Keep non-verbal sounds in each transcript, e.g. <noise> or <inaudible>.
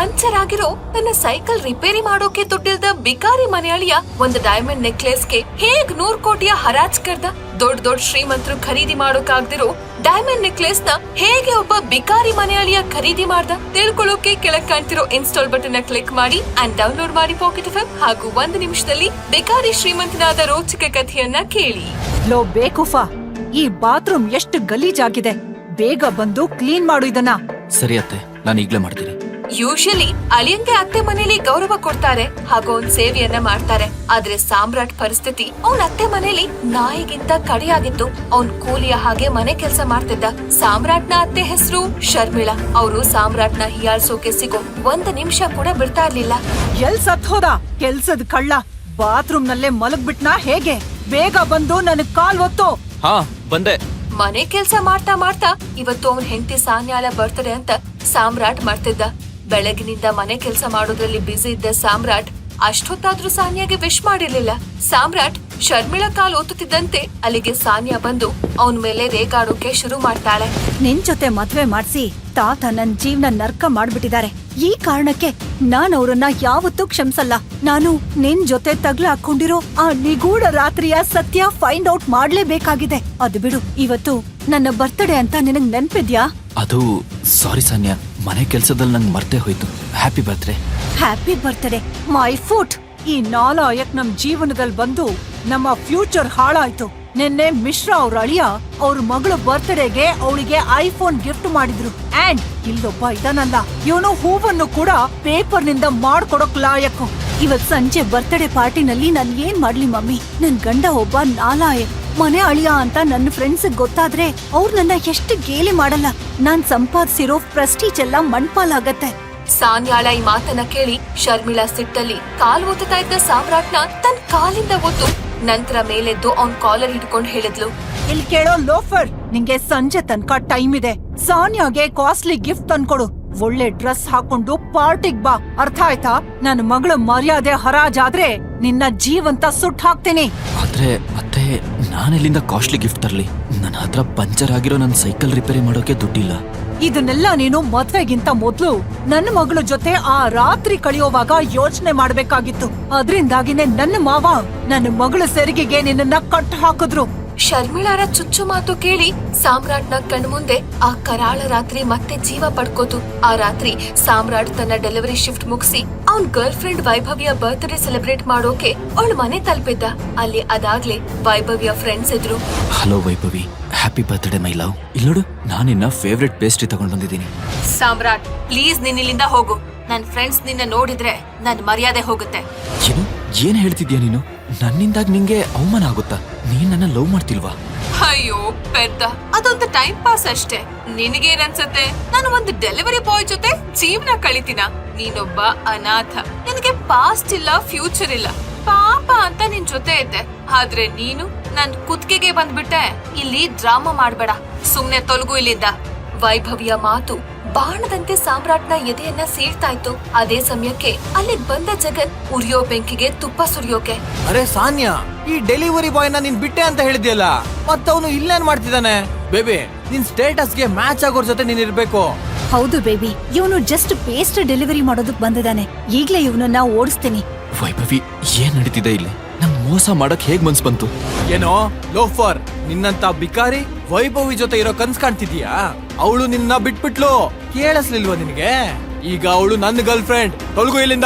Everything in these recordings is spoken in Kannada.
ಪಂಚರ್ ಆಗಿರೋ ನನ್ನ ಸೈಕಲ್ ರಿಪೇರಿ ಮಾಡೋಕೆ ದುಡ್ಡಿಲ್ದ ಬಿಕಾರಿ ಮನೆಯಾಳಿಯ ಒಂದು ಡೈಮಂಡ್ ನೆಕ್ಲೆಸ್ಗೆ ಹೇಗ್ ನೂರ್ ಕೋಟಿಯ ಹರಾಜ್ ಕರ್ದ ದೊಡ್ಡ ದೊಡ್ಡ ಶ್ರೀಮಂತರು ಖರೀದಿ ಮಾಡೋಕಾಗ್ದಿರೋ ಡೈಮಂಡ್ ನೆಕ್ಲೆಸ್ನ ಹೇಗೆ ಒಬ್ಬ ಬಿಕಾರಿ ಮನೆಯಾಳಿಯ ಖರೀದಿ ಮಾಡ್ದ ತಿಳ್ಕೊಳ್ಳೋಕೆ ಕೆಳಗ್ ಕಾಣ್ತಿರೋ ಇನ್ಸ್ಟಾಲ್ ಬಟನ್ನ ಕ್ಲಿಕ್ ಮಾಡಿ ಅಂಡ್ ಡೌನ್ಲೋಡ್ ಮಾಡಿ ಪಾಕೆಟ್ ಎಫ್ ಹಾಗೂ ಒಂದು ನಿಮಿಷದಲ್ಲಿ ಬಿಕಾರಿ ಶ್ರೀಮಂತನಾದ ರೋಚಕ ಕಥೆಯನ್ನ ಕೇಳಿ. ಲೋ ಬೇಕುಫಾ ಈ ಬಾತ್ರೂಮ್ ಎಷ್ಟು ಗಲೀಜಾಗಿದೆ. ಬೇಗ ಬಂದು ಕ್ಲೀನ್ ಮಾಡು ಇದನ್ನ. ಸರಿ ಅತ್ತೆ ನಾನು ಈಗ್ಲೇ ಮಾಡ್ತೀನಿ. ಯೂಶಲಿ ಅಳಿಯಂಗೆ ಅತ್ತೆ ಮನೇಲಿ ಗೌರವ ಕೊಡ್ತಾರೆ ಹಾಗೂ ಅವ್ನ್ ಸೇವೆಯನ್ನ ಮಾಡ್ತಾರೆ. ಆದ್ರೆ ಸಾಮ್ರಾಟ್ ಪರಿಸ್ಥಿತಿ ಅವ್ನ್ ಅತ್ತೆ ಮನೇಲಿ ನಾಯಿಗಿಂತ ಕಡಿಯಾಗಿತ್ತು. ಅವ್ನ್ ಕೂಲಿಯ ಹಾಗೆ ಮನೆ ಕೆಲಸ ಮಾಡ್ತಿದ್ದ ಸಾಮ್ರಾಟ್ನ ಅತ್ತೆ ಹೆಸರು ಶರ್ಮಿಳಾ. ಅವರು ಸಾಮ್ರಾಟ್ನ ಹಿಯಾಳ್ಸೋಕೆ ಸಿಗೋ ಒಂದ್ ನಿಮಿಷ ಕೂಡ ಬಿಡ್ತಾ ಇರ್ಲಿಲ್ಲ. ಎಲ್ ಸತ್ ಹೋದ? ಕೆಲ್ಸದ ಕಳ್ಳ. ಬಾತ್ರೂಮ್ ನಲ್ಲೇ ಮಲಗ್ಬಿಟ್ನಾ ಹೇಗೆ? ಬೇಗ ಬಂದು ನನಗ್ ಕಾಲ್ ಒತ್ತು. ಹಾ ಬಂದೆ. ಮನೆ ಕೆಲ್ಸ ಮಾಡ್ತಾ ಮಾಡ್ತಾ ಇವತ್ತು ಅವ್ನ್ ಹೆಂಡತಿ ಸಾನ್ಯಾಲ ಬರ್ತದೆ ಅಂತ ಸಾಮ್ರಾಟ್ ಮಾಡ್ತಿದ್ದ ಬೆಳಗಿನಿಂದ ಮನೆ ಕೆಲಸ ಮಾಡೋದ್ರಲ್ಲಿ ಬ್ಯುಸಿ ಇದ್ದ ಸಾಮ್ರಾಟ್ ಅಷ್ಟೊತ್ತಾದ್ರೂ ಸಾನ್ಯಾಗೆ ವಿಶ್ ಮಾಡಿರ್ಲಿಲ್ಲ. ಸಾಮ್ರಾಟ್ ಶರ್ಮಿಳಾ ಕಾಲ್ ಓತುತ್ತಿದ್ದಂತೆ ಅಲ್ಲಿಗೆ ಸಾನ್ಯಾ ಬಂದು ಅವನ ಮೇಲೆ ರೇಗಾಡೋಕೆ ಶುರು ಮಾಡ್ತಾಳೆ. ನಿನ್ ಜೊತೆ ಮದ್ವೆ ಮಾಡ್ಸಿ ತಾತ ನನ್ ಜೀವನ ನರ್ಕ ಮಾಡ್ಬಿಟ್ಟಿದ್ದಾರೆ. ಈ ಕಾರಣಕ್ಕೆ ನಾನ್ ಅವ್ರನ್ನ ಯಾವತ್ತೂ ಕ್ಷಮಿಸಲ್ಲ. ನಾನು ನಿನ್ ಜೊತೆ ತಗ್ಲ ಹಾಕೊಂಡಿರೋ ಆ ನಿಗೂಢ ರಾತ್ರಿಯ ಸತ್ಯ ಫೈಂಡ್ ಔಟ್ ಮಾಡ್ಲೇಬೇಕಾಗಿದೆ. ಅದು ಬಿಡು ಇವತ್ತು ನನ್ನ ಬರ್ತ್ಡೇ ಅಂತ ನಿನಗ್ ನೆನ್ಪಿದ್ಯಾ? ಅದು ಸಾರಿ ಸಾನ್ಯಾ. ಮನೆ ಕೆಲಸದಲ್ಲಿ ನಂಗೆ ಮರ್ತೆ ಹೋಯ್ತು. Happy birthday happy birthday my foot ಈ ನಾಲಾಯಕ್ ನಮ್ ಜೀವನದಲ್ಲಿ ಬಂದು ನಮ್ಮ ಫ್ಯೂಚರ್ ಹಾಳಾಯ್ತು. ನಿನ್ನೆ ಮಿಶ್ರಾ ಅವ್ರ ಅಳಿಯ ಅವ್ರ ಮಗಳು ಬರ್ತ್ಡೇಗೆ ಅವಳಿಗೆ ಐಫೋನ್ ಗಿಫ್ಟ್ ಮಾಡಿದ್ರು. ಅಂಡ್ ಇಲ್ಲೊಬ್ಬ ಇದನ್ನಲ್ಲ ಇವನು ಹೂವನ್ನು ಕೂಡ ಪೇಪರ್ನಿಂದ ಮಾಡ್ಕೊಡಕ್ ಲಾಯಕ್. ಇವತ್ ಸಂಜೆ ಬರ್ತ್ಡೇ ಪಾರ್ಟಿನಲ್ಲಿ ನಾನು ಏನ್ ಮಾಡ್ಲಿ ಮಮ್ಮಿ? ನನ್ ಗಂಡ ಒಬ್ಬ ನಾಲಾಯಕ್. ಮನೆ ಅಳಿಯ ಅಂತ ನನ್ನ ಫ್ರೆಂಡ್ಸ್ ಗೊತ್ತಾದ್ರೆ ಅವ್ರು ನನ್ನ ಎಷ್ಟು ಗೇಲಿ ಮಾಡಲ್ಲ. ನಾನ್ ಸಂಪಾದಿಸಿರೋ ಪ್ರೆಸ್ಟೀಜ್ ಎಲ್ಲ ಮಣ್ಪಾಲಾಗತ್ತೆ. ಸಾನ್ಯಾಳ ಈ ಮಾತನ್ನ ಕೇಳಿ ಶರ್ಮಿಳಾ ಸಿಟ್ಟಲ್ಲಿ ಕಾಲ್ ಒತ್ತುತ್ತಾ ಇದ್ದ ಸಾಮ್ರಾಟ್ನ ತನ್ ಕಾಲಿಂದ ಒತ್ತು ನಂತರ ಮೇಲೆದ್ದು ಅವ್ನ್ ಕಾಲರ್ ಹಿಡ್ಕೊಂಡು ಹೇಳಿದ್ಲು. ಇಲ್ಲಿ ಕೇಳೋ ಲೋಫರ್, ನಿಂಗೆ ಸಂಜೆ ತನಕ ಟೈಮ್ ಇದೆ. ಸಾನ್ಯಾಗೆ ಕಾಸ್ಟ್ಲಿ ಗಿಫ್ಟ್ ತಂದ್ಕೊಡು. ಒಳ್ಳೆ ಡ್ರೆಸ್ ಹಾಕೊಂಡು ಪಾರ್ಟಿಗ್ ಬಾ. ಅರ್ಥ ಆಯ್ತಾ? ನನ್ನ ಮಗಳ ಮರ್ಯಾದೆ ಹರಾಜಾದ್ರೆ ನಿನ್ನ ಜೀವಂತ ಸುಟ್ ಹಾಕ್ತೀನಿ. ಆದ್ರೆ ನಾನೆಲ್ಲಿಂದ ಕಾಸ್ಟ್ಲಿ ಗಿಫ್ಟ್ ತರಲಿ. ನನ್ನ ಹತ್ರ ಪಂಚರ್ ಆಗಿರೋ ನನ್ನ ಸೈಕಲ್ ರಿಪೇರಿ ಮಾಡೋಕೆ ದುಡ್ಡಿಲ್ಲ. ಇದನ್ನೆಲ್ಲ ನೀನು ಮದ್ವೆಗಿಂತ ಮೊದ್ಲು ನನ್ನ ಮಗಳ ಜೊತೆ ಆ ರಾತ್ರಿ ಕಳೆಯುವಾಗ ಯೋಚನೆ ಮಾಡ್ಬೇಕಾಗಿತ್ತು. ಅದ್ರಿಂದಾಗಿನೇ ನನ್ನ ಮಾವ ನನ್ನ ಮಗಳ ಸೆರಿಗೆಗೆ ನಿನ್ನನ್ನ ಕಟ್ ಹಾಕಿದ್ರು. ಶರ್ಮಿಳಾರ ಚುಚ್ಚು ಮಾತು ಕೇಳಿ ಸಾಮ್ರಾಟ್ನ ಕಣ್ಮುಂದೆ ಆ ಕರಾಳ ರಾತ್ರಿ ಮತ್ತೆ ಜೀವ ಪಡ್ಕೋತು. ಆ ರಾತ್ರಿ ಸಾಮ್ರಾಟ್ ತನ್ನ ಡೆಲಿವರಿ ಶಿಫ್ಟ್ ಮುಗಿಸಿ ಅವನ್ ಗರ್ಲ್ ಫ್ರೆಂಡ್ ವೈಭವಿಯ ಬರ್ತ್ಡೇ ಸೆಲೆಬ್ರೇಟ್ ಮಾಡೋಕೆ ಅವಳ ಮನೆ ತಲುಪಿದ್ದ. ಅಲ್ಲಿ ಅದಾಗ್ಲೇ ವೈಭವಿಯ ಫ್ರೆಂಡ್ಸ್ ಇದ್ರು. Hello Vaibhavi. Happy birthday my love ಇಲ್ಲೋಡು ನೋಡು ನಾನಿನ್ನ ಫೇವ್ರೆಟ್ ಪೇಸ್ಟ್ರಿ ತಗೊಂಡ್ ಬಂದಿದ್ದೀನಿ. ಸಾಮ್ರಾಟ್ ಪ್ಲೀಸ್ ನಿನ್ನಿಲ್ಲಿಂದ ಹೋಗು. ನನ್ ಫ್ರೆಂಡ್ಸ್ ನಿನ್ನ ನೋಡಿದ್ರೆ ನನ್ ಮರ್ಯಾದೆ ಹೋಗುತ್ತೆ. ಏನು? ಏನ್ ಹೇಳ್ತಿದ್ಯಾ ನೀನು? ನನ್ನಿಂದಾಗ್ ನಿಂಗೆ ಅವಮಾನ ಆಗುತ್ತಾ? ನೀನ್ ನನ್ನ ಲವ್ ಮಾಡ್ತಿಲ್ವಾ? ಅಯ್ಯೋ, ಪೆದ್ದ. ಅದೊಂದು ಟೈಮ್ ಪಾಸ್ ಅಷ್ಟೇ. ನಿನಗೇನನ್ಸತ್ತೆ? ನಾನು ಒಂದು ಡೆಲಿವರಿ ಬಾಯ್ ಜೊತೆ ಜೀವನ ಕಳಿತೀನ? ನೀನೊಬ್ಬ ಅನಾಥ. ನಿನಗೆ ಪಾಸ್ಟ್ ಇಲ್ಲ ಫ್ಯೂಚರ್ ಇಲ್ಲ. ಪಾಪ ಅಂತ ನಿನ್ ಜೊತೆ ಇದ್ದೆ. ಆದ್ರೆ ನೀನು ನನ್ ಕುತ್ತಿಗೆಗೆ ಬಂದ್ಬಿಟ್ಟೆ. ಇಲ್ಲಿ ಡ್ರಾಮಾ ಮಾಡ್ಬೇಡ. ಸುಮ್ನೆ ತೊಲಗು ಇಲ್ಲಿಂದ. ವೈಭವಿಯ ಮಾತು. ಬಾಣದಂತೆ ಸಾಮ್ರಾಟ್ನ ಎದೆಯನ್ನ ಸೀಳ್ತಾ ಇತ್ತು. ಅದೇ ಸಮಯಕ್ಕೆ ಅಲ್ಲಿಗ್ ಬಂದ ಜಗತ್ ಉರಿಯೋ ಬೆಂಕಿಗೆ ತುಪ್ಪ ಸುರಿಯೋಕೆ. ಅರೆ ಸಾನ್ಯಾ ಈ ಡೆಲಿವರಿ ಬಾಯ್ನ ನೀನ್ ಬಿಟ್ಟೆ ಅಂತ ಹೇಳಿದ್ಯಲ್ಲ? ಮತ್ತವನು ಇಲ್ಲೇನ್ ಮಾಡ್ತಿದ್ದಾನೆ? ಬೇಬಿ ನಿನ್ ಸ್ಟೇಟಸ್ಗೆ ಮ್ಯಾಚ್ ಆಗೋರ್ ಜೊತೆ ನೀನ್ ಇರ್ಬೇಕು. ಹೌದು ಬೇಬಿ ಇವನು ಜಸ್ಟ್ ಪೇಸ್ಟ್ ಡೆಲಿವರಿ ಮಾಡೋದಕ್ ಬಂದಿದ್ದಾನೆ. ಈಗ್ಲೇ ಇವನನ್ನ ಓಡಿಸ್ತೀನಿ. ವೈಭವಿ ಏನ್ ನಡೀತಿದೆ ಇಲ್ಲಿ? ನಂಗ್ ಮೋಸ ಮಾಡಕ್ ಹೇಗ್ ಮನ್ಸ್ ಬಂತು? ಏನೋ ಲೋಫರ್ ನಿನ್ನಂತ ಬಿಕಾರಿ ವೈಭವಿ ಜೊತೆ ಇರೋ ಕನ್ಸ್ ಕಾಣ್ತಿದ್ಯಾ? ಅವಳು ನಿನ್ನ ಬಿಟ್ಬಿಟ್ಲು. ಕೇಳಿಸ್ಲಿಲ್ವಾ ನಿನಗೆ? ಈಗ ಅವಳು ನನ್ನ ಗರ್ಲ್ ಫ್ರೆಂಡ್ ತೊಲಗು ಇಲ್ಲಿಂದ.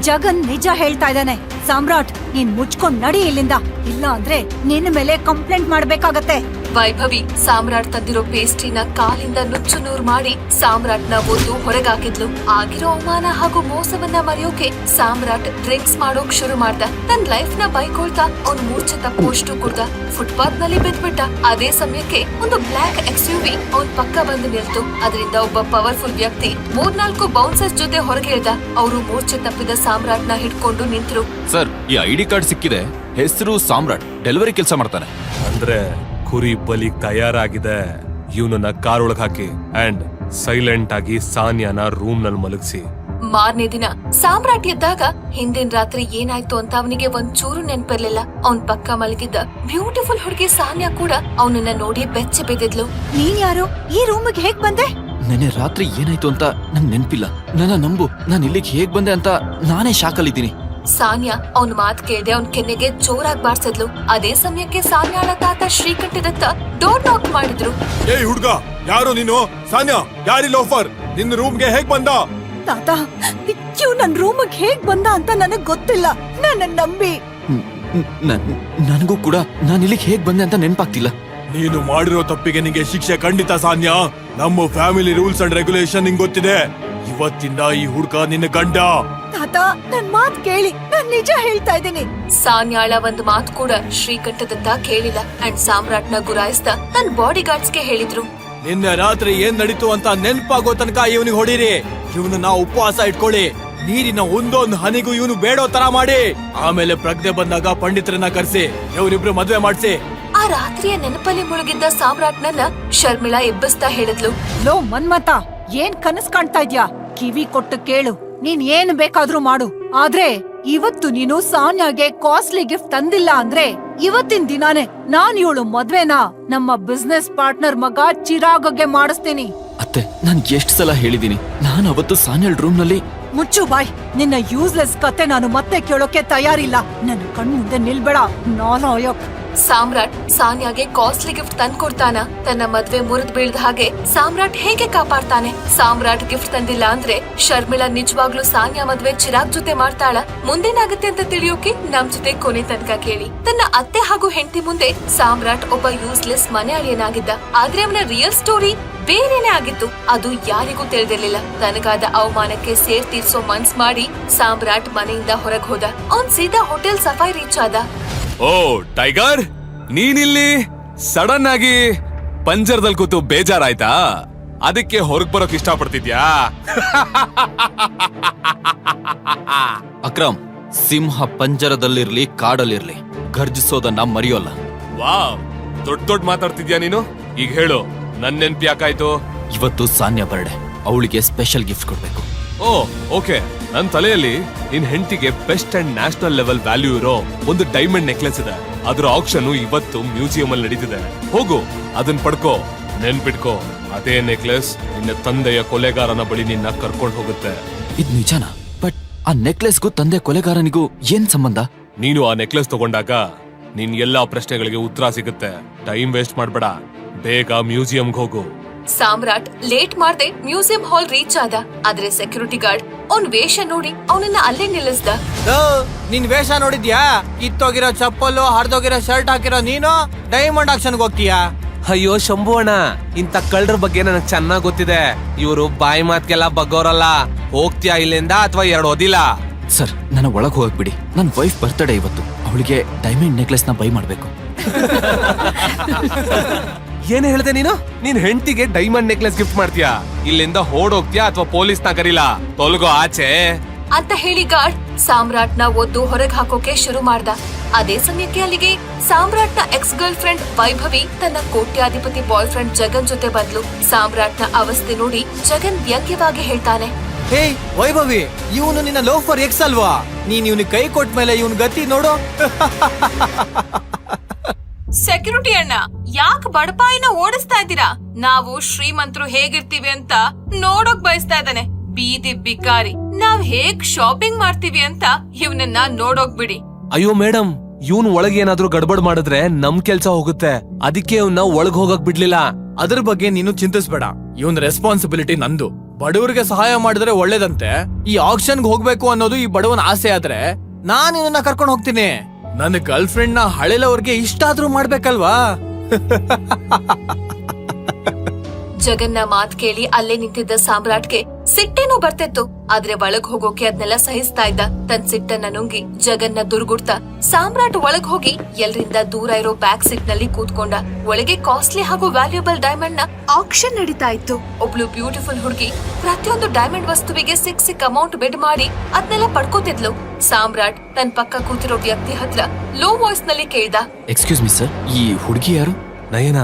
ಜಗನ್ ನಿಜ ಹೇಳ್ತಾ ಇದ್ದಾನೆ. ಸಾಮ್ರಾಟ್, ನೀನ್ ಮುಚ್ಕೊಂಡ್ ನಡಿ ಇಲ್ಲಿಂದ. ಇಲ್ಲ ಅಂದ್ರೆ ನಿನ್ನ ಮೇಲೆ ಕಂಪ್ಲೇಂಟ್ ಮಾಡ್ಬೇಕಾಗತ್ತೆ. ವೈಭವಿ ಸಾಮ್ರಾಟ್ ತಂದಿರೋ ಪೇಸ್ಟ್ರಿನ ಕಾಲಿಂದ ನುಚ್ಚು ನೂರು ಮಾಡಿ ಸಾಮ್ರಾಟ್ನ ಒದ್ದು ಹೊರಗಾಕಿದ್ಲು ಆಗಿರೋ ಅವಮಾನ ಹಾಗೂ ಮೋಸವನ್ನ ಮರೆಯೋಕೆ ಸಾಮ್ರಾಟ್ ಡ್ರಿಂಕ್ಸ್ ಮಾಡೋಕ್ ಶುರು ಮಾಡ್ದ. ತನ್ ಲೈಫ್ನ ಬೈಕೊಳ್ತಾ ಅವ್ನ್ ಮೂರ್ಛೆ ತಪ್ಪುವಷ್ಟು ಕುಡ್ದ. ಫುಟ್ಪಾತ್ನಲ್ಲಿ ಬಿದ್ಬಿಟ್ಟ. ಅದೇ ಸಮಯಕ್ಕೆ ಒಂದು ಬ್ಲಾಕ್ ಎಕ್ಸ್ಯುವಿ ಅವ್ನ್ ಪಕ್ಕ ಬಂದು ನಿಲ್ತು. ಅದರಿಂದ ಒಬ್ಬ ಪವರ್ಫುಲ್ ವ್ಯಕ್ತಿ ಮೂರ್ನಾಲ್ಕು ಬೌನ್ಸರ್ಸ್ ಜೊತೆ ಹೊರಗೆ ಇಳ್ದ. ಅವರು ಮೂರ್ಛೆ ತಪ್ಪಿದ ಸಾಮ್ರಾಟ್ನ ಹಿಡ್ಕೊಂಡು ನಿಂತರು. ಸರ್ ಈ ಐಡಿ ಡಿ ಕಾರ್ಡ್ ಸಿಕ್ಕಿದೆ. ಹೆಸರು ಸಾಮ್ರಾಟ್. ಡೆಲಿವರಿ ಕೆಲಸ ಮಾಡ್ತಾನೆ. ಅಂದ್ರೆ ಕುರಿ ಬಲಿ ತಯಾರಾಗಿದೆ. ಇವನನ್ನ ಕಾರ್ ಒಳಗ್ ಹಾಕಿ ಅಂಡ್ ಸೈಲೆಂಟ್ ಆಗಿ ಸಾನ್ಯಾನ ರೂಮ್ನಲ್ಲಿ ಮಲಗಿಸಿ. ಮಾರನೇ ದಿನ ಸಾಮ್ರಾಟ್ ಎದ್ದಾಗ ಹಿಂದಿನ ರಾತ್ರಿ ಏನಾಯ್ತು ಅಂತ ಅವನಿಗೆ ಒಂದ್ ಚೂರು ನೆನ್ಪಿರ್ಲಿಲ್ಲ. ಅವನ್ ಪಕ್ಕ ಮಲಗಿದ್ದ ಬ್ಯೂಟಿಫುಲ್ ಹುಡುಗಿ ಸಾನ್ಯಾ ಕೂಡ ಅವನನ್ನ ನೋಡಿ ಬೆಚ್ಚೆ ಬಿದ್ದಿದ್ಲು. ನೀನ್ ಯಾರು? ಈ ರೂಮಿಗೆ ಹೇಗ್ ಬಂದೆ? ನೆನೆ ರಾತ್ರಿ ಏನಾಯ್ತು ಅಂತ ನಂಗೆ ನೆನ್ಪಿಲ್ಲ. ನನ್ನ ನಂಬು ನಾನು ಇಲ್ಲಿಗೆ ಹೇಗ್ ಬಂದೆ ಅಂತ ನಾನೇ ಶಾಕಲ್ಲಿದ್ದೀನಿ ಸಾನ್ಯಾ ಅವನ್ ಮಾತ್ ಕೇಳ್ದೆ ಅವ್ನ್ ಕೆನ್ನೆಗೆ ಜೋರಾಗಿ ಬಾರ್ಸಿದ್ಲು. ಅದೇ ಸಮಯಕ್ಕೆ ಸಾನ್ಯಾಳ ತಾತ ಶ್ರೀಕಂಠದತ್ತ ಡೋರ್ ನಾಕ್ ಮಾಡಿದ್ರು. ಏಯ್ ಹುಡ್ಗ ಯಾರು ನೀನು? ಸಾನ್ಯಾ ಯಾರಿ ಲೋಫರ್ ನಿನ್ನ ರೂಮ್ಗೆ ಹೇಗ್ ಬಂದ? ತಾತ ಇವ್ ನನ್ ರೂಮಿಗೆ ಹೇಗ್ ಬಂದ ಅಂತ ನನಗ್ ಗೊತ್ತಿಲ್ಲ. ನನ್ನ ನಂಬಿ. ನನಗೂ ಕೂಡ ನಾನು ಇಲ್ಲಿಗೆ ಹೇಗ್ ಬಂದೆ ಅಂತ ನೆನಪಾಗ್ತಿಲ್ಲ. ನೀನು ಮಾಡಿರೋ ತಪ್ಪಿಗೆ ನಿಂಗೆ ಶಿಕ್ಷೆ ಖಂಡಿತ ಸಾನ್ಯ. ನಮ್ಮ ಫ್ಯಾಮಿಲಿ ರೂಲ್ಸ್ ಅಂಡ್ ರೆಗ್ಯುಲೇಷನ್ ನಿಂಗ್ ಗೊತ್ತಿದೆ. ಇವತ್ತಿಂದ ಈ ಹುಡ್ಗ ನಿನ್ನ ಗಂಡ. ತಾತ ನನ್ ಮಾತ್ ಕೇಳಿ. ನಾನ್ ನಿಜ ಹೇಳ್ತಾ ಇದ್ದೀನಿ. ಸಾನ್ಯಾಳ ಒಂದ್ ಮಾತು ಕೂಡ ಶ್ರೀಕಂಠದತ್ತ ಕೇಳಿಲ್ಲ. ಅಂಡ್ ಸಾಮ್ರಾಟ್ನ ಗುರಾಯಿಸ್ತ ತನ್ನ ಬಾಡಿ ಗಾರ್ಡ್ಸ್ಗೆ ಹೇಳಿದ್ರು. ನಿನ್ನೆ ರಾತ್ರಿ ಏನ್ ನಡೀತು ಅಂತ ನೆನ್ಪಾಗೋ ತನಕ ಇವನಿಗೆ ಹೊಡೀರಿ. ಇವನನ್ನ ಉಪವಾಸ ಇಟ್ಕೊಳ್ಳಿ. ನೀರಿನ ಒಂದೊಂದು ಹನಿಗೂ ಇವನು ಬೇಡೋ ತರ ಮಾಡಿ. ಆಮೇಲೆ ಪ್ರಜ್ಞೆ ಬಂದಾಗ ಪಂಡಿತರನ್ನ ಕರೆಸಿ ಇವರಿಬ್ರು ಮದ್ವೆ ಮಾಡಿಸಿ. ಆ ರಾತ್ರಿಯ ನೆನಪಲ್ಲಿ ಮುಳುಗಿದ್ದ ಸಾಮ್ರಾಟ್ನನ್ನ ಶರ್ಮಿಳಾ ಎಬ್ಬಿಸ್ತಾ ಹೇಳಿದ್ಲು. ಲೋ ಮನ್ಮತ ಏನ್ ಕನಸ್ ಕಾಣ್ತಾ ಇದ್ಯಾ? ಕಿವಿ ಕೊಟ್ಟು ಕೇಳು. ನೀನ್ ಏನ್ ಬೇಕಾದ್ರೂ ಮಾಡು. ಆದ್ರೆ ಇವತ್ತು ನೀನು ಸಾನ್ಯಾಗೆ ಕಾಸ್ಟ್ಲಿ ಗಿಫ್ಟ್ ತಂದಿಲ್ಲ ಅಂದ್ರೆ ಇವತ್ತಿನ ದಿನಾನೇ ನಾನ್ ಇವಳು ಮದ್ವೆನ ನಮ್ಮ ಬಿಸ್ನೆಸ್ ಪಾರ್ಟ್ನರ್ ಮಗ ಚಿರಾಗ್ಗೆ ಮಾಡಿಸ್ತೀನಿ. ಅತ್ತೆ ನಾನು ಎಷ್ಟ್ ಸಲ ಹೇಳಿದೀನಿ. ನಾನು ಅವತ್ತು ಸಾನ್ಯಲ್ ರೂಮ್ನಲ್ಲಿ ಮುಚ್ಚು ಬಾಯ್. ನಿನ್ನ ಯೂಸ್ಲೆಸ್ ಕತೆ ನಾನು ಮತ್ತೆ ಕೇಳೋಕೆ ತಯಾರಿಲ್ಲ. ನನ್ನ ಕಣ್ಮುಂದೆ ನಿಲ್ಬೇಡ. ನಾಲಾಯಕ್ ಸಾಮ್ರಾಟ್ ಸಾನ್ಯಾಗೆ ಕಾಸ್ಟ್ಲಿ ಗಿಫ್ಟ್ ತಂದ್ಕೊಡ್ತಾನ ತನ್ನ ಮದ್ವೆ ಮುರಿದ್ ಬೀಳ್ದ ಹಾಗೆ ಸಾಮ್ರಾಟ್ ಹೇಗೆ ಕಾಪಾಡ್ತಾನೆ? ಸಾಮ್ರಾಟ್ ಗಿಫ್ಟ್ ತಂದಿಲ್ಲ ಅಂದ್ರೆ ಶರ್ಮಿಳಾ ನಿಜವಾಗ್ಲೂ ಸಾನ್ಯಾ ಮದ್ವೆ ಚಿರಾಗ್ ಜೊತೆ ಮಾಡ್ತಾಳ? ಮುಂದೇನಾಗುತ್ತೆ ಅಂತ ತಿಳಿಯೋಕೆ ನಮ್ ಜೊತೆ ಕೊನೆ ತನಕ ಕೇಳಿ. ತನ್ನ ಅತ್ತೆ ಹಾಗೂ ಹೆಂಡತಿ ಮುಂದೆ ಸಾಮ್ರಾಟ್ ಒಬ್ಬ ಯೂಸ್ಲೆಸ್ ಮನೆ ಅಳಿಯನಾಗಿದ್ದ ಆದ್ರೆ ಅವನ ರಿಯಲ್ ಸ್ಟೋರಿ ಬೇರೆನೆ ಆಗಿತ್ತು. ಅದು ಯಾರಿಗೂ ತಿಳಿದಿರ್ಲಿಲ್ಲ. ತನಗಾದ ಅವಮಾನಕ್ಕೆ ಸೇರ್ ತೀರ್ಸೋ ಮನ್ಸ್ ಮಾಡಿ ಸಾಮ್ರಾಟ್ ಮನೆಯಿಂದ ಹೊರಗ್ ಹೋದ. ಅವ್ನ್ ಸೀದಾ ಹೋಟೆಲ್ ಸಫಾಯಿ ರೀಚ್ ಆದ. ಓ ಟೈಗರ್? ನೀನಿಲ್ಲಿ ಸಡನ್ ಆಗಿ ಪಂಜರದಲ್ಲಿ ಕೂತು ಬೇಜಾರಾಯ್ತಾ? ಅದಕ್ಕೆ ಹೊರಗ್ ಬರೋಕ್ ಇಷ್ಟ ಪಡ್ತಿದ್ಯಾ <laughs> ಅಕ್ರಮ್ ಸಿಂಹ ಪಂಜರದಲ್ಲಿರ್ಲಿ ಕಾಡಲ್ಲಿರ್ಲಿ. ಗರ್ಜಿಸೋದನ್ನ ಮರೆಯೋಲ್ಲ. ವಾ ದೊಡ್ಡ ದೊಡ್ಡ ಮಾತಾಡ್ತಿದ್ಯಾ ನೀನು? ಈಗ ಹೇಳು ನನ್ ನೆನ್ಪು ಯಾಕಾಯ್ತು ಇವತ್ತು ಸಾನ್ಯ ಬರ್ಡೆ. ಅವಳಿಗೆ ಸ್ಪೆಷಲ್ ಗಿಫ್ಟ್ ಕೊಡ್ಬೇಕು. Oh okay. ನನ್ ತಲೆಯಲ್ಲಿ ನಿನ್ ಹೆಂಡತಿಗೆ best and national level value ಇರೋ ಒಂದು ಡೈಮಂಡ್ ನೆಕ್ಲೆಸ್ ಇದೆ. ಅದ್ರ ಆಕ್ಷನ್ ಇವತ್ತು ಮ್ಯೂಸಿಯಂ ಅಲ್ಲಿ ನಡೀತಿದೆ. ಹೋಗು ಅದನ್ ಪಡ್ಕೋ ನೆನ್ಪಿಟ್ಕೋ. ಅದೇ ನೆಕ್ಲೆಸ್ ನಿನ್ನ ತಂದೆಯ ಕೊಲೆಗಾರನ ಬಳಿ ನಿನ್ನ ಕರ್ಕೊಂಡು ಹೋಗುತ್ತೆ. ಇದ್ ನಿಜಾನಾ? ಬಟ್ ಆ ನೆಕ್ಲೆಸ್ಗೂ ತಂದೆ ಕೊಲೆಗಾರನಿಗೂ ಏನ್ ಸಂಬಂಧ? ನೀನು ಆ ನೆಕ್ಲೆಸ್ ತಗೊಂಡಾಗ ನಿನ್ ಎಲ್ಲಾ ಪ್ರಶ್ನೆಗಳಿಗೆ ಉತ್ತರ ಸಿಗುತ್ತೆ. ಟೈಮ್ ವೇಸ್ಟ್ ಮಾಡ್ಬೇಡ. ಬೇಗ ಮ್ಯೂಸಿಯಂಗೆ ಹೋಗು. ಸಾಮ್ರಾಟ್ ಲೇಟ್ ಮಾಡದೆ ಮ್ಯೂಸಿಯಂ ಹಾಲ್ ರೀಚ್ ಆದ. ಆದ್ರೆ ಸೆಕ್ಯೂರಿಟಿ ಗಾರ್ಡ್ ಅವ್ನ್ ವೇಷ ನೋಡಿ ಅವನನ್ನ ಅಲ್ಲೇ ನಿಲ್ಲಿಸ್ದ. ನಿನ್ ವೇಷ ನೋಡಿದ್ಯಾ? ಕಿತ್ತೋಗಿರೋ ಚಪ್ಪಲು ಹರಿದೋಗಿರೋ ಶರ್ಟ್ ಹಾಕಿರೋ ನೀನು ಡೈಮಂಡ್ ಆಕ್ಷನ್ ಹೋಗ್ತೀಯಾ? ಅಯ್ಯೋ ಶಂಭು ಅಣ್ಣ ಇಂಥ ಕಳ್ಳರ ಬಗ್ಗೆ ನನಗೆ ಚೆನ್ನಾಗ್ ಗೊತ್ತಿದೆ. ಇವರು ಬಾಯಿ ಮಾತ್ಗೆಲ್ಲ ಬಗ್ಗೋರಲ್ಲ. ಹೋಗ್ತೀಯಾ ಇಲ್ಲಿಂದ ಅಥವಾ ಎರಡು ಓದಿಲ್ಲ? ಸರ್ ನನ್ನ ಒಳಗೆ ಹೋಗ್ಬಿಡಿ ನನ್ನ ನನ್ ವೈಫ್ ಬರ್ತಡೇ ಇವತ್ತು. ಅವಳಿಗೆ ಡೈಮಂಡ್ ನೆಕ್ಲೆಸ್ನ ಬೈ ಮಾಡ್ಬೇಕು. <laughs> ಏನ್ ಹೇಳ್ದೆ ನೀನು? ನೀನ್ ಹೆಂಡತಿಗೆ ಡೈಮಂಡ್ ನೆಕ್ಲೆಸ್ ಗಿಫ್ಟ್ ಮಾಡ್ತೀಯಾ? ಇಲ್ಲಿಂದ ಹೋಗ್ತೀಯಾ ಅಥವಾ ಪೊಲೀಸ್ನ ಕರೀಲಾ ತೊಲಗೋ ಆಚೆ. ಅಂತ ಹೇಳಿ ಗಾರ್ಡ್ ಸಾಮ್ರಾಟ್ನ ಒದ್ದು ಹೊರಗೆ ಹಾಕೋಕೆ ಶುರು ಮಾಡ್ದ. ಅದೇ ಸಮಯಕ್ಕೆ ಅಲ್ಲಿಗೆ ಸಾಮ್ರಾಟ್ನ ಎಕ್ಸ್ ಗರ್ಲ್ ಫ್ರೆಂಡ್ ವೈಭವಿ ತನ್ನ ಕೋಟ್ಯಾಧಿಪತಿ ಬಾಯ್ ಫ್ರೆಂಡ್ ಜಗನ್ ಜೊತೆ ಬಂದ್ಲು. ಸಾಮ್ರಾಟ್ನ ಅವಸ್ಥೆ ನೋಡಿ ಜಗನ್ ವ್ಯಂಗ್ಯವಾಗಿ ಹೇಳ್ತಾನೆ. ಹೇ ವೈಭವಿ ಇವನು ನಿನ್ನ ಲೋಫರ್ ಎಕ್ಸ್ ಅಲ್ವಾ? ನೀನ್ ಇವನಿಗೆ ಕೈ ಕೊಟ್ಟ ಮೇಲೆ ಇವನ್ ಗತಿ ನೋಡು. <laughs> ಸೆಕ್ಯೂರಿಟಿ ಅಣ್ಣ, ಯಾಕೆ ಬಡಪಾಯಿನ ಓಡಿಸ್ತಾ ಇದ್ದೀರಾ? ನಾವು ಶ್ರೀಮಂತರು ಹೇಗಿರ್ತೀವಿ ಅಂತ ನೋಡೋಕ್ ಬಯಸ್ತಾ ಇದ್ದಾನೆ. ಬೀದಿ ಬಿಕಾರಿ. ನಾವ್ ಹೇಗ್ ಶಾಪಿಂಗ್ ಮಾಡ್ತೀವಿ ಅಂತ ಇವನನ್ನ ನೋಡೋಕ್ ಬಿಡಿ. ಅಯ್ಯೋ ಮೇಡಮ್ ಇವನ್ ಒಳಗೆ ಏನಾದ್ರೂ ಗಡ್ಬಡ್ ಮಾಡಿದ್ರೆ ನಮ್ ಕೆಲ್ಸ ಹೋಗುತ್ತೆ. ಅದಕ್ಕೆ ಇವ್ನ ಒಳಗ್ ಹೋಗಕ್ ಬಿಡ್ಲಿಲ್ಲ. ಅದ್ರ ಬಗ್ಗೆ ನೀನು ಚಿಂತಿಸ್ಬೇಡ. ಇವನ್ ರೆಸ್ಪಾನ್ಸಿಬಿಲಿಟಿ ನಂದು. ಬಡವರಿಗೆ ಸಹಾಯ ಮಾಡಿದ್ರೆ ಒಳ್ಳೇದಂತೆ. ಈ ಆಕ್ಷನ್ಗೆ ಹೋಗ್ಬೇಕು ಅನ್ನೋದು ಈ ಬಡವನ ಆಸೆ ಆದ್ರೆ ನಾನು ಇವನ್ನ ಕರ್ಕೊಂಡು ಹೋಗ್ತೀನಿ. ನನ್ನ ಗರ್ಲ್ ಫ್ರೆಂಡ್ನ ಹಳೆಲವ್ರಿಗೆ ಇಷ್ಟ ಆದ್ರೂ ಮಾಡ್ಬೇಕಲ್ವಾ? ಜಗನ್ನ ಮಾತ್ ಕೇಳಿ ಅಲ್ಲೇ ನಿಂತಿದ್ದ ಸಾಮ್ರಾಟ್ಗೆ ಸಿಟ್ಟೇನೋ ಬರ್ತಿತ್ತು, ಆದ್ರೆ ಒಳಗ್ ಹೋಗೋಕೆ ಅದ್ನೆಲ್ಲ ಸಹಿಸ್ತಾ ಇದ್ದ. ತನ್ ಸಿಟ್ಟನ್ನ ನುಂಗಿ ಜಗನ್ನ ದುರ್ಗುಡ್ತ ಸಾಮ್ರಾಟ್ ಒಳಗ್ ಹೋಗಿ ಎಲ್ರಿಂದ ದೂರ ಇರೋ ಬ್ಯಾಕ್ ಸೀಟ್ನಲ್ಲಿ ಕೂತ್ಕೊಂಡ. ಒಳಗೆ ಕಾಸ್ಟ್ಲಿ ಹಾಗೂ ವ್ಯಾಲ್ಯೂಬಲ್ ಡೈಮಂಡ್ನ ಆಕ್ಷನ್ ನಡೀತಾ ಇತ್ತು. ಒಬ್ಳು ಬ್ಯೂಟಿಫುಲ್ ಹುಡುಗಿ ಪ್ರತಿಯೊಂದು ಡೈಮಂಡ್ ವಸ್ತುವಿಗೆ ಸಿಕ್ ಸಿಕ್ ಅಮೌಂಟ್ ಬಿಡ್ ಮಾಡಿ ಅದ್ನೆಲ್ಲ ಪಡ್ಕೋತಿದ್ಲು. ಸಾಮ್ರಾಟ್ ತನ್ ಪಕ್ಕ ಕೂತಿರೋ ವ್ಯಕ್ತಿ ಹತ್ರ ಲೋ ವಾಯ್ಸ್ನಲ್ಲಿ ಕೇಳ್ದ ಎಕ್ಸ್ಕ್ಯೂಸ್ ಮಿ ಸರ್ ಈ ಹುಡುಗಿ ಯಾರು? ನಯನ?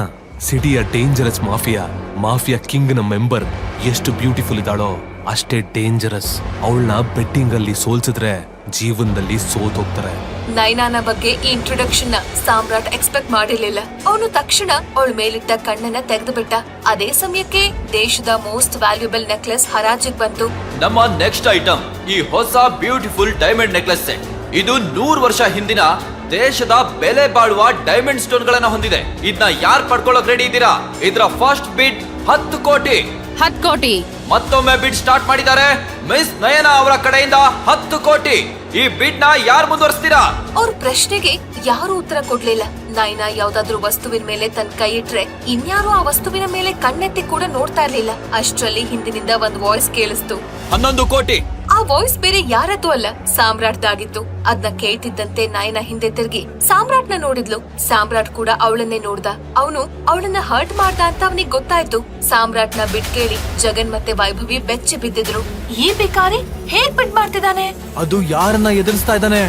ಸಿಟಿಯ ಡೇಂಜರಸ್ ಮಾಫಿಯಾ ಮಾಫಿಯಾ ಕಿಂಗ್ನ ಮೆಂಬರ್ ಎಷ್ಟು ಬ್ಯೂಟಿಫುಲ್ ಇದ್ದಾಳೋ ಅಷ್ಟೇ ಡೇಂಜರಸ್ ಅವಳನ್ನ ಬೆಟ್ಟಿಂಗ್ ಅಲ್ಲಿ ಸೋಲ್ಸಿದ್ರೆ ಜೀವನದಲ್ಲಿ ಸೋತೋಗ್ತಾರೆ. ನೈನಾನ ಬಗ್ಗೆ ಈ ಇಂಟ್ರೊಡಕ್ಷನ್ನ ಸಾಮ್ರಾಟ್ ಎಕ್ಸ್ಪೆಕ್ಟ್ ಮಾಡಿರ್ಲಿಲ್ಲ. ಅವನು ತಕ್ಷಣ ಅವಳ ಮೇಲಿಟ್ಟ ಕಣ್ಣನ್ನ ತೆಗೆದು ಬಿಟ್ಟ ಅದೇ ಸಮಯಕ್ಕೆ ದೇಶದ ಮೋಸ್ಟ್ ವ್ಯಾಲ್ಯೂಬಲ್ ನೆಕ್ಲೆಸ್ ಹರಾಜಿಗ್ ಬಂತು. ನಮ್ಮ ನೆಕ್ಸ್ಟ್ ಐಟಮ್ ಈ ಹೊಸ ಬ್ಯೂಟಿಫುಲ್ ಡೈಮಂಡ್ ನೆಕ್ಲೆಸ್ ಸೆಟ್ ಇದು ನೂರು ವರ್ಷ ಹಿಂದಿನ ದೇಶದ ಬೆಲೆ ಬಾಳುವ ಡೈಮಂಡ್ ಸ್ಟೋನ್ ಗಳನ್ನ ಹೊಂದಿದೆ. ಇದನ್ನ ಯಾರು ಪಡ್ಕೊಳ್ಳೋಕ್ ರೆಡಿ ಇದ್ದೀರಾ? ಇದರ ಫಸ್ಟ್ ಬಿಡ್ ಹತ್ತು ಕೋಟಿ. ಹತ್ತು ಕೋಟಿ. ಮತ್ತೊಮ್ಮೆ ಬಿಡ್ ಸ್ಟಾರ್ಟ್ ಮಾಡಿದ್ದಾರೆ. ಮಿಸ್ ನಯನ ಅವರ ಕಡೆಯಿಂದ ಹತ್ತು ಕೋಟಿ. ಈ ಬಿಡ್ನ ಯಾರು ಮುಂದುವರಿಸ್ತೀರಾ? ಅವ್ರ ಪ್ರಶ್ನೆಗೆ ಯಾರು ಉತ್ತರ ಕೊಡ್ಲಿಲ್ಲ. ನಯನ ಯಾವ್ದಾದ್ರು ವಸ್ತುವಿನ ಮೇಲೆ ತನ್ನ ಕೈ ಇಟ್ರೆ ಇನ್ಯಾರು ಆ ವಸ್ತುವಿನ ಮೇಲೆ ಕಣ್ಣೆತ್ತಿ ಕೂಡ ನೋಡ್ತಾ ಇರ್ಲಿಲ್ಲ. ಅಷ್ಟರಲ್ಲಿ ಹಿಂದಿನಿಂದ ಒಂದ್ ವಾಯ್ಸ್ ಕೇಳಿಸ್ತು. ಹನ್ನೊಂದು ಕೋಟಿ. ವಾಯ್ಸ್ ಬೇರೆ ಯಾರದ್ದು ಅಲ್ಲ. ಸಾಮ್ರಾಟ್ದಾಗಿತ್ತು ಅದನ್ನ ಕೇಳ್ತಿದ್ದಂತೆ ನಾಯನ ಹಿಂದೆ ತಿರುಗಿ. ಸಾಮ್ರಾಟ್ನ ನೋಡಿದ್ಲು. ಸಾಮ್ರಾಟ್ ಕೂಡ ಅವಳನ್ನೇ ನೋಡ್ದ. ಅವನು ಅವಳನ್ನ ಹರ್ಟ್ ಮಾಡ್ದ ಅಂತ ಅವನಿಗೆ ಗೊತ್ತಾಯ್ತು. ಸಾಮ್ರಾಟ್ನ ಬಿಟ್ ಕೇಳಿ ಜಗನ್ ಮತ್ತೆ ವೈಭವಿ ಬೆಚ್ಚಿ ಬಿದ್ದಿದ್ರು. ಈ ಬೇಕಾರಿ? ಹೇಗ್ ಬಿಟ್ ಮಾಡ್ತಿದ್ದಾನೆ? ಅದು ಯಾರನ್ನ ಎದುರಿಸ್ತಾ ಇದ್ದಾನೆ?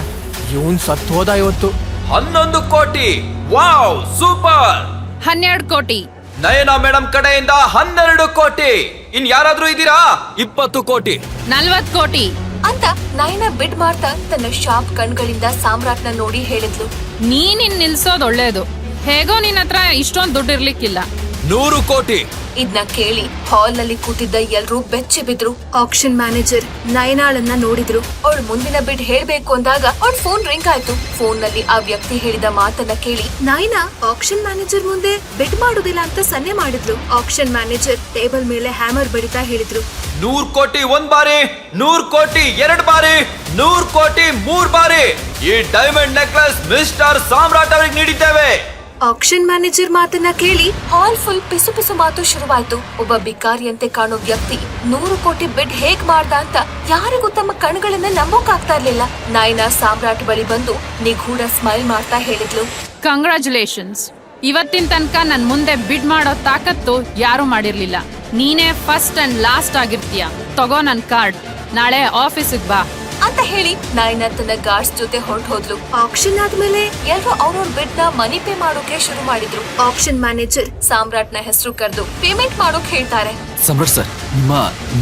ಇವನ್ ಸತ್ ಹೋದ ಇವತ್ತು. ಹನ್ನೊಂದು ಕೋಟಿ. Wow super. ಹನ್ನೆರಡು ಕೋಟಿ. ನಯನ ಮೇಡಮ್ ಕಡೆಯಿಂದ ಹನ್ನೆರಡು ಕೋಟಿ. ಇನ್ ಯಾರಾದ್ರೂ ಇದ್ದೀರಾ? ಇಪ್ಪತ್ತು ಕೋಟಿ. ನಲ್ವತ್ ಕೋಟಿ. ಅಂತ ನಯನ ಬಿಡ್ ಮಾಡ್ತಾ ತನ್ನ ಶಾಪ್ ಕಣ್ಗಳಿಂದ ಸಾಮ್ರಾಟ್ನ ನೋಡಿ ಹೇಳಿದ್ಲು. ನೀನಿನ್ ನಿಲ್ಸೋದ್ ಒಳ್ಳೇದು. ಹೇಗೋ ನಿನ್ನ ಹತ್ರ ಇಷ್ಟೊಂದ್ ದುಡ್ಡು ಇರ್ಲಿಕ್ಕಿಲ್ಲ. ನೂರು ಕೋಟಿ. ಇದನ್ನ ಕೇಳಿ ಹಾಲ್ನಲ್ಲಿ ಕೂತಿದ್ದ ಎಲ್ರೂ ಬೆಚ್ಚಿ ಬಿದ್ರು. ಆಕ್ಷನ್ ಮ್ಯಾನೇಜರ್ ನಯನಾಳನ್ನ ನೋಡಿದ್ರು. ಅವಳು ಮುಂದಿನ ಬಿಡ್ ಹೇಳ್ಬೇಕು ಅಂದಾಗ ಅವಳ ಫೋನ್ ರಿಂಗ್ ಆಯ್ತು. ಫೋನ್ನಲ್ಲಿ ಆ ವ್ಯಕ್ತಿ ಹೇಳಿದ ಮಾತನ್ನ ಕೇಳಿ ನಯನಾ ಆಕ್ಷನ್ ಮ್ಯಾನೇಜರ್ ಮುಂದೆ ಬಿಡ್ ಮಾಡುದಿಲ್ಲ ಅಂತ ಸನ್ನೆ ಮಾಡಿದ್ರು. ಆಕ್ಷನ್ ಮ್ಯಾನೇಜರ್ ಟೇಬಲ್ ಮೇಲೆ ಹ್ಯಾಮರ್ ಬಡಿತಾ ಹೇಳಿದ್ರು. ನೂರ್ ಕೋಟಿ ಒಂದ್ ಬಾರಿ ನೂರ್ ಕೋಟಿ ಎರಡ್ ಬಾರಿ ನೂರ್ ಕೋಟಿ ಮೂರ್ ಬಾರಿ ಈ ಡೈಮಂಡ್ ನೆಕ್ಲೆಸ್ ಮಿಸ್ಟರ್ ಸಾಮ್ರಾಟ್ ಅವರಿಗೆ ನೀಡಿದ್ದೇವೆ. ಆಕ್ಷನ್ ಮ್ಯಾನೇಜರ್ ಮಾತನ್ನ ಕೇಳಿ ಹಾಲ್ ಫುಲ್ ಪಿಸು ಪಿಸು ಮಾತು ಶುರುವಾಯ್ತು. ಒಬ್ಬ ಬಿಕಾರಿಯಂತೆ ಕಾಣೋ ವ್ಯಕ್ತಿ ನೂರು ಕೋಟಿ ಬಿಡ್ ಹೇಗ್ ಮಾಡ್ದ ಅಂತ ಯಾರಿಗೂ ತಮ್ಮ ಕಣ್ಗಳನ್ನ ನಂಬೋಕಾಗ್ತಾ ಇರ್ಲಿಲ್ಲ. ನಾಯ್ನ ಸಾಮ್ರಾಟ್ ಬಳಿ ಬಂದು ನಿಗೂಢ ಸ್ಮೈಲ್ ಮಾಡ್ತಾ ಹೇಳಿದ್ಲು. ಕಂಗ್ರಾಚುಲೇಷನ್ಸ್ ಇವತ್ತಿನ ತನಕ ನನ್ ಮುಂದೆ ಬಿಡ್ ಮಾಡೋ ತಾಕತ್ತು ಯಾರು ಮಾಡಿರ್ಲಿಲ್ಲ. ನೀನೇ ಫಸ್ಟ್ ಅಂಡ್ ಲಾಸ್ಟ್ ಆಗಿರ್ತೀಯ. ತಗೋ ನನ್ ಕಾರ್ಡ್ ನಾಳೆ ಆಫೀಸಿಗೆ ಬಾ. ಅಂತ ಹೇಳಿ ನಾಯ್ನ ತನ್ನ ಗಾರ್ಡ್ಸ್ ಜೊತೆ ಹೊರಟು ಹೋದ್ಲು. ಆಕ್ಷನ್ ಆದ್ಮೇಲೆ ಎಲ್ರು ಅವ್ರವ್ರ ಬಿಡ್ನ ಮನಿ ಪೇ ಮಾಡೋಕೆ ಶುರು ಮಾಡಿದ್ರು. ಆಕ್ಷನ್ ಮ್ಯಾನೇಜರ್ ಸಾಮ್ರಾಟ್ನ ಹೆಸರು ಕರೆದು ಪೇಮೆಂಟ್ ಮಾಡೋಕ್ ಹೇಳ್ತಾರೆ. ಸಮ್ರಾಟ್ ಸರ್ ನಿಮ್ಮ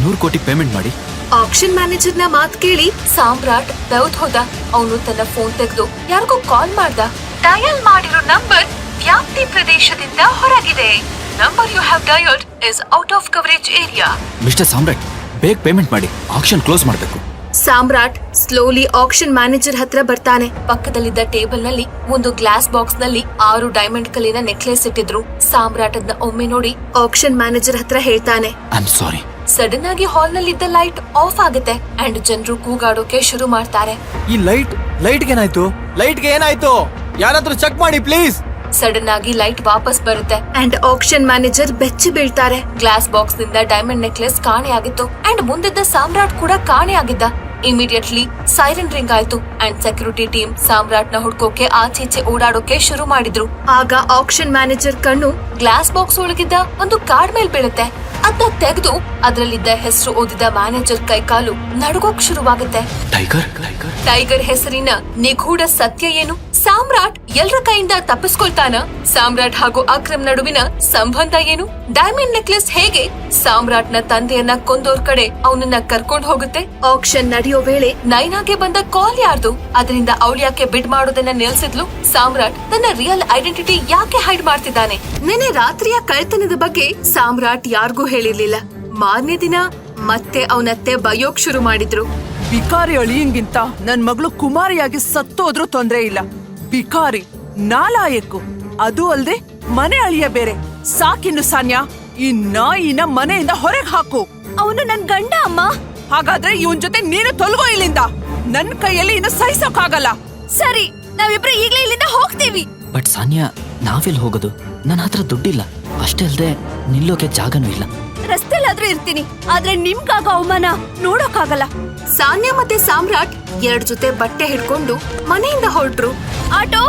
ನೂರು ಕೋಟಿ ಪೇಮೆಂಟ್ ಮಾಡಿ. ಆಕ್ಷನ್ ಮ್ಯಾನೇಜರ್ನ ಮಾತ್ ಕೇಳಿ ಸಾಮ್ರಾಟ್ ಬೆವ್ದ್ ಹೋದ. ಅವನು ತನ್ನ ಫೋನ್ ತೆಗೆದು ಯಾರಿಗೂ ಕಾಲ್ ಮಾಡ್ದ? ಡಯಲ್ ಮಾಡಿರೋ ನಂಬರ್ ವ್ಯಾಪ್ತಿ ಪ್ರದೇಶದಿಂದ ಹೊರಗಿದೆ. Number you have dialled is out of coverage area. Mister Samrat ಬೇಗ ಪೇಮೆಂಟ್ ಮಾಡಿ. ಆಕ್ಷನ್ ಕ್ಲೋಸ್ ಮಾಡಬೇಕು. ಸಾಮ್ರಾಟ್ ಸ್ಲೋಲಿ ಆಕ್ಷನ್ ಮ್ಯಾನೇಜರ್ ಹತ್ರ ಬರ್ತಾನೆ. ಪಕ್ಕದಲ್ಲಿದ್ದ ಟೇಬಲ್ನಲ್ಲಿ ಒಂದು ಗ್ಲಾಸ್ ಬಾಕ್ಸ್ನಲ್ಲಿ ಆರು ಡೈಮಂಡ್ ಕಲ್ಲಿನ ನೆಕ್ಲೆಸ್ ಇಟ್ಟಿದ್ರು. ಸಾಮ್ರಾಟ್ ಅದನ್ನ ಒಮ್ಮೆ ನೋಡಿ ಆಕ್ಷನ್ ಮ್ಯಾನೇಜರ್ ಹತ್ರ ಹೇಳ್ತಾನೆ. ಸಾರಿ ಸಡನ್ ಆಗಿ ಹಾಲ್ ನಲ್ಲಿದ್ದ ಲೈಟ್ ಆಫ್ ಆಗುತ್ತೆ ಅಂಡ್ ಜನರು ಕೂಗಾಡೋಕೆ ಶುರು ಮಾಡ್ತಾರೆ. ಈ ಲೈಟ್ ಲೈಟ್ ಏನಾಯ್ತು? ಲೈಟ್ಗೆ ಏನಾಯ್ತು? ಯಾರಾದ್ರೂ ಚೆಕ್ ಮಾಡಿ ಪ್ಲೀಸ್ ಸಡನ್ ಆಗಿ ಲೈಟ್ ವಾಪಸ್ ಬರುತ್ತೆ. ಅಂಡ್ ಆಕ್ಷನ್ ಮ್ಯಾನೇಜರ್ ಬೆಚ್ಚಿ ಬೀಳ್ತಾರೆ. ಗ್ಲಾಸ್ ಬಾಕ್ಸ್ನಿಂದ ಡೈಮಂಡ್ ನೆಕ್ಲೆಸ್ ಕಾಣೆ ಆಗಿತ್ತು ಅಂಡ್ ಮುಂದಿದ್ದ ಸಾಮ್ರಾಟ್ ಕೂಡ ಕಾಣೆ ಆಗಿದ್ದ ಇಮಿಡಿಯೇಟ್ಲಿ ಸೈರನ್ ರಿಂಗ್ ಆಯ್ತು ಅಂಡ್ ಸೆಕ್ಯೂರಿಟಿ ಟೀಮ್ ಸಾಮ್ರಾಟ್ನ ಹುಡ್ಕೋಕೆ ಆಚೀಚೆ ಓಡಾಡೋಕೆ ಶುರು ಮಾಡಿದ್ರು. ಆಗ ಆಕ್ಷನ್ ಮ್ಯಾನೇಜರ್ ಕಣ್ಣು ಗ್ಲಾಸ್ ಬಾಕ್ಸ್ ಒಳಗಿದ್ದ ಒಂದು ಕಾರ್ಡ್ ಮೇಲ್ ಬೀಳುತ್ತೆ. ಅದನ್ನ ತೆಗೆದು ಅದರಲ್ಲಿದ್ದ ಹೆಸರು ಓದಿದ ಮ್ಯಾನೇಜರ್ ಕೈಕಾಲು ನಡುಗೋಕ್ ಶುರುವಾಗುತ್ತೆ. ಟೈಗರ್? ಟೈಗರ್ ಹೆಸರಿನ ನಿಗೂಢ ಸತ್ಯ ಏನು? ಸಾಮ್ರಾಟ್ ಎಲ್ರ ಕೈಯಿಂದ ತಪ್ಪಿಸ್ಕೊಳ್ತಾನ? ಸಾಮ್ರಾಟ್ ಹಾಗೂ ಅಕ್ರಮ್ ನಡುವಿನ ಸಂಬಂಧ ಏನು? ಡೈಮಂಡ್ ನೆಕ್ಲೆಸ್ ಹೇಗೆ ಸಾಮ್ರಾಟ್ನ ತಂದೆಯನ್ನ ಕೊಂದೋರ್ ಕಡೆ ಅವನನ್ನ ಕರ್ಕೊಂಡು ಹೋಗುತ್ತೆ? ಆಕ್ಷನ್ ನಡೆಯೋ ವೇಳೆ ನೈನಾಗೆ ಬಂದ ಕಾಲ್ ಯಾರ್ದು? ಅದರಿಂದ ಅವಳು ಯಾಕೆ ಬಿಡ್ ಮಾಡೋದನ್ನ ನಿಲ್ಸಿದ್ಲು ಸಾಮ್ರಾಟ್. ತನ್ನ ರಿಯಲ್ ಐಡೆಂಟಿಟಿ ಯಾಕೆ ಹೈಡ್ ಮಾಡ್ತಿದ್ದಾನೆ? ನಿನ್ನೆ ರಾತ್ರಿಯ ಕಳ್ತನದ ಬಗ್ಗೆ ಸಾಮ್ರಾಟ್ ಯಾರಿಗೂ ಹೇಳಿರ್ಲಿಲ್ಲ. ಮಾರನೇ ದಿನ ಮತ್ತೆ ಅವನತ್ತೆ ಬಯೋಕ್ ಶುರು ಮಾಡಿದ್ರು. ಬಿಕಾರಿ ಅಳಿಯಂಗಿಂತ ನನ್ ಮಗಳು ಕುಮಾರಿಯಾಗಿ ಸತ್ತೋದ್ರೂ ತೊಂದ್ರೆ ಇಲ್ಲ. ಬಿಕಾರಿ ನಾಲಾಯಕ್ಕು ಅದು ಅಲ್ದೆ ಮನೆ ಅಳಿಯ ಬೇರೆ. ಸಾಕಿನ್ನು ಸಾನ್ಯಾ ಈ ನಾಯಿನ ಮನೆಯಿಂದ ಹೊರಗೆ ಹಾಕು. ಅವನು ನನ್ ಗಂಡ ಅಮ್ಮ. ಹಾಗಾದ್ರೆ ಇವನ್ ಜೊತೆ ನೀನು ತೊಲಗೋ ಇಲ್ಲಿಂದ. ನನ್ ಕೈಯಲ್ಲಿ ಇನ್ನು ಸಹಿಸೋಕಾಗಲ್ಲ ಸರಿ ನಾವಿಬ್ರು ಈಗ್ಲೇ ಇಲ್ಲಿಂದ ಹೋಗ್ತೀವಿ. ಬಟ್ ಸಾನ್ಯಾ ನಾವೆಲ್ಲಿ ಹೋಗೋದು. ನನ್ನ ಹತ್ರ ದುಡ್ಡಿಲ್ಲ. ಅಷ್ಟೇ ಅಲ್ಲದೆ ನಿಲ್ಲೋಕೆ ಜಾಗನೂ ಇಲ್ಲ. ರಸ್ತೆಲಾದ್ರೂ ಇರ್ತೀನಿ. ಆದ್ರೆ ನಿಮ್ಗಾಗ ಅವಮಾನ ನೋಡೋಕಾಗಲ್ಲ ಸಾನ್ಯಾ ಮತ್ತೆ ಸಾಮ್ರಾಟ್ ಎರಡ್ ಜೊತೆ ಬಟ್ಟೆ ಹಿಡ್ಕೊಂಡು ಮನೆಯಿಂದ ಹೊರಟ್ರು. Auto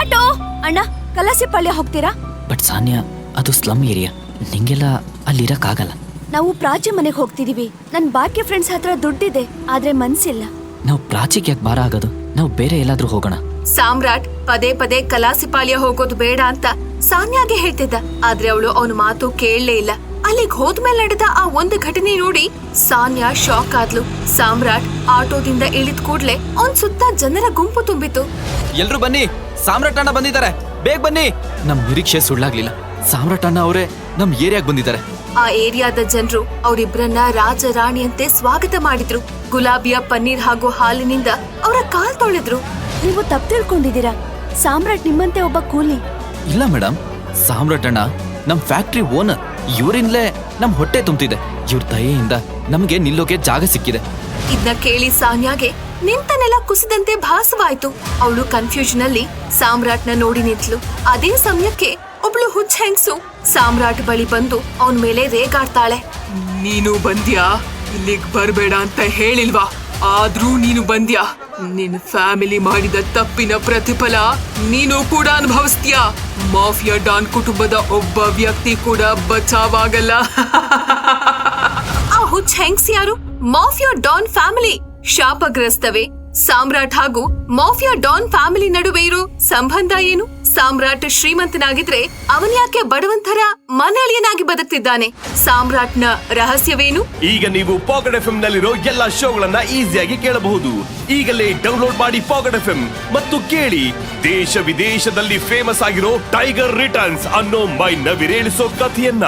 auto. ಅಣ್ಣ ಕಲಸಿ ಪಾಳ್ಯ ಹೋಗ್ತೀರಾ? ಬಟ್ ಸಾನ್ಯಾ ಅದು ಸ್ಲಮ್ ಏರಿಯಾ. ನಿಂಗೆಲ್ಲ ಅಲ್ಲಿರಕ್ಕಾಗಲ್ಲ. ನಾವು ಪ್ರಾಚಿ ಮನೆಗೆ ಹೋಗ್ತಿದೀವಿ. ನನ್ ಬಾಕಿ ಫ್ರೆಂಡ್ಸ್ ಹತ್ರ ದುಡ್ಡಿದೆ ಆದ್ರೆ ಮನ್ಸಿಲ್ಲ. ನಾವು ಪ್ರಾಚಿಗೆ ಯಾಕೆ ಭಾರ ಆಗೋದು? ನಾವು ಬೇರೆ ಎಲ್ಲಾದ್ರೂ ಹೋಗೋಣ. ಸಾಮ್ರಾಟ್ ಪದೇ ಪದೇ ಕಲಾಸಿಪಾಳ್ಯ ಹೋಗೋದು ಬೇಡ ಅಂತ ಸಾನ್ಯಾಗೆ ಹೇಳ್ತಿದ್ದ. ಆದ್ರೆ ಅವಳು ಅವನ ಮಾತು ಕೇಳಲೇ ಇಲ್ಲ. ಅಲ್ಲಿಗ್ ಹೋದ್ಮೇಲೆ ನಡೆದ ಆ ಒಂದು ಘಟನೆ ನೋಡಿ ಸಾನ್ಯಾ ಶಾಕ್ ಆದ್ಲು. ಸಾಮ್ರಾಟ್ ಆಟೋದಿಂದ ಇಳಿದ ಕೂಡ್ಲೆ ಅವನ್ ಸುತ್ತ ಜನರ ಗುಂಪು ತುಂಬಿತು ಎಲ್ರು ಬನ್ನಿ ಸಾಮ್ರಾಟ್ ಅಣ್ಣ ಬಂದಿದ್ದಾರೆ. ಬೇಗ ಬನ್ನಿ. ನಮ್ ನಿರೀಕ್ಷೆ ಸುಳ್ಳಾಗ್ಲಿಲ್ಲ. ಸಾಮ್ರಾಟ್ ಅಣ್ಣ ಅವರೇ ನಮ್ ಏರಿಯಾಗ್ ಬಂದಿದ್ದಾರೆ. ಆ ಏರಿಯಾದ ಜನರು ಅವರಿಬ್ಬರನ್ನ ರಾಜ ರಾಣಿಯಂತೆ ಸ್ವಾಗತ ಮಾಡಿದ್ರು. ಗುಲಾಬಿಯ ಪನ್ನೀರ್ ಹಾಗೂ ಹಾಲಿನಿಂದ ಅವರ ಕಾಲ್ ತೊಳೆದ್ರು. ನೀವು ತಪ್ಪು ತಿಳ್ಕೊಂಡಿದ್ದೀರಾ? ಸಾಮ್ರಾಟ್ ನಿಮ್ಮಂತೆ ಒಬ್ಬ ಕೂಲಿ. ಇಲ್ಲ ಮೇಡಮ್ ಸಾಮ್ರಾಟ್ ಅಣ್ಣ ನಮ್ ಫ್ಯಾಕ್ಟ್ರಿ ಓನರ್ ಇವರಿಂದಲೇ ನಮ್ ಹೊಟ್ಟೆ ತುಂಬ್ತಿದೆ. ಇವ್ರ ದಯೆಯಿಂದ ನಮ್ಗೆ ನಿಲ್ಲೋಕೆ ಜಾಗ ಸಿಕ್ಕಿದೆ. ಇದನ್ನ ಕೇಳಿ ಸಾನ್ಯಾಗೆ ನಿಂತ ನೆಲ ಕುಸಿದಂತೆ ಭಾಸವಾಯ್ತು. ಅವಳು ಕನ್ಫ್ಯೂಷನ್ ಅಲ್ಲಿ ಸಾಮ್ರಾಟ್ನ ನೋಡಿ ನಿಂತ್ಲು. ಅದೇ ಸಮಯಕ್ಕೆ ಒಬ್ಳು ಹುಚ್ಚ ಹೆಂಗ್ಸು? ಸಾಮ್ರಾಟ್ ಬಳಿ ಬಂದು ಅವನ್ ಮೇಲೆ ರೇಗಾಡ್ತಾಳೆ. ನೀನು ಬಂದ್ಯಾ? ಇಲ್ಲಿಗ್ ಬರ್ಬೇಡ ಅಂತ ಹೇಳಿಲ್ವಾ? ಆದ್ರೂ ನೀನು ಬಂದ್ಯಾ? ನಿನ್ ಫ್ಯಾಮಿಲಿ ಮಾಡಿದ ತಪ್ಪಿನ ಪ್ರತಿಫಲ ನೀನು ಕೂಡ ಅನುಭವಿಸ್ತೀಯಾ? ಮಾಫಿಯಾ ಡಾನ್ ಕುಟುಂಬದ ಒಬ್ಬ ವ್ಯಕ್ತಿ ಕೂಡ ಬಚಾವಾಗಲ್ಲ. ಆ ಹುಚ್ಚ ಹೆಂಗ್ಸ್ ಯಾರು? Mafia don family. ಶಾಪಗ್ರಸ್ತವೇ. ಸಾಮ್ರಾಟ್ ಹಾಗೂ ಮಾಫಿಯಾ ಡಾನ್ ಫ್ಯಾಮಿಲಿ ನಡುವೆ ಇರೋ ಸಂಬಂಧ ಏನು? ಸಾಮ್ರಾಟ್ ಶ್ರೀಮಂತನಾಗಿದ್ರೆ ಅವನ್ಯಾಕೆ ಬಡವಂತರ ಮನಳಿಯನಾಗಿ ಬದುಕ್ತಿದ್ದಾನೆ? ಸಾಮ್ರಾಟ್ನ ರಹಸ್ಯವೇನು? ಈಗ ನೀವು ಪಾಕೆಟ್ ಎಫ್ ನಲ್ಲಿರೋ ಎಲ್ಲಾ ಶೋಗಳನ್ನ ಈಸಿಯಾಗಿ ಕೇಳಬಹುದು. ಈಗಲೇ ಡೌನ್ಲೋಡ್ ಮಾಡಿ ಪಾಕೆಟ್ ಎಫ್ ಮತ್ತು ಕೇಳಿ. ದೇಶ ವಿದೇಶದಲ್ಲಿ ಫೇಮಸ್ ಆಗಿರೋ ಟೈಗರ್ ರಿಟರ್ನ್ಸ್ ಅನ್ನೋ ಮೈ ನವಿರೇಳಿಸೋ ಕಥೆಯನ್ನ.